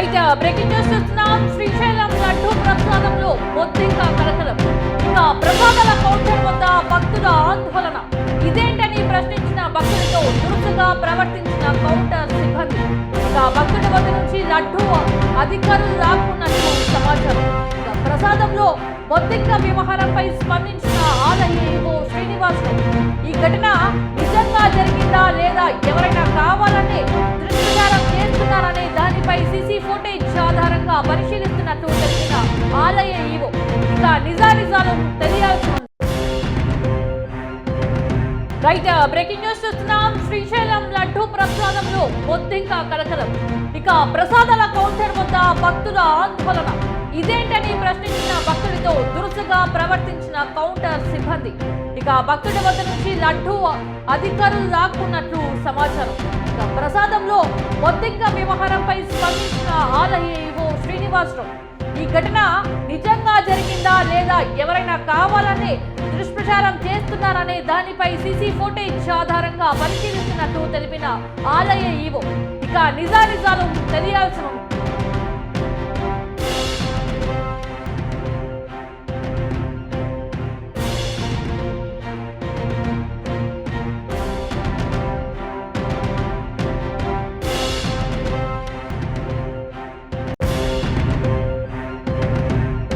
Right breaking news చూస్తున్నాం. శ్రీశైలం లడ్డు ప్రసాదంలో బొద్దింక కలకలం. ఇక ప్రసాదాల కౌంటర్ వద్ద భక్తుల ఆందోళన. ఇదేంటని ప్రశ్నించిన భక్తులతో దురుసుగా ప్రవర్తించిన కౌంటర్ సిబ్బంది. ఇక భక్తుల వద్ద నుంచి లడ్డు అధికారులు లాక్కున్నట్లు సమాచారం. ఇక ప్రసాదంలో బొద్దింక వ్యవహారంపై స్పందించిన ఆలయ శ్రీనివాసరావు. ఈ ఘటన ఆధారంగా పరిశీలిస్తున్నట్టు తెలిపిన ఆలయ ఈవో. ఇక నిజానిజాలు తెలియాల్సి ఉంది. రైట్ బ్రేకింగ్ న్యూస్ చూస్తున్నాం. శ్రీశైలం లడ్డు ప్రసాదంలో బొద్దింక కలకలం. ఇక ప్రసాదాల కౌంటర్ వద్ద భక్తుల ఆందోళన. ఇదేంటని ప్రశ్నించిన భక్తులతో దురుసుగా ప్రవర్తించిన కౌంటర్ సిబ్బంది. ఇక భక్తుడి వద్ద నుంచి లడ్డు అధికారులు లాక్కున్నట్లు సమాచారం. ఇక ప్రసాదంలో బొద్దింక వ్యవహారంపై స్పందించిన ఆలయ శ్రీనివాసరావు ఈ ఘటన నిజంగా జరిగిందా లేదా ఎవరైనా కావాలనే దుష్ప్రచారం చేస్తున్నారనే దానిపై సీసీ ఫుటేజ్ ఆధారంగా పరిశీలిస్తున్నట్టు తెలిపిన ఆలయ ఈవో. ఇక నిజానిజాలు తెలియాల్సి ఉంది.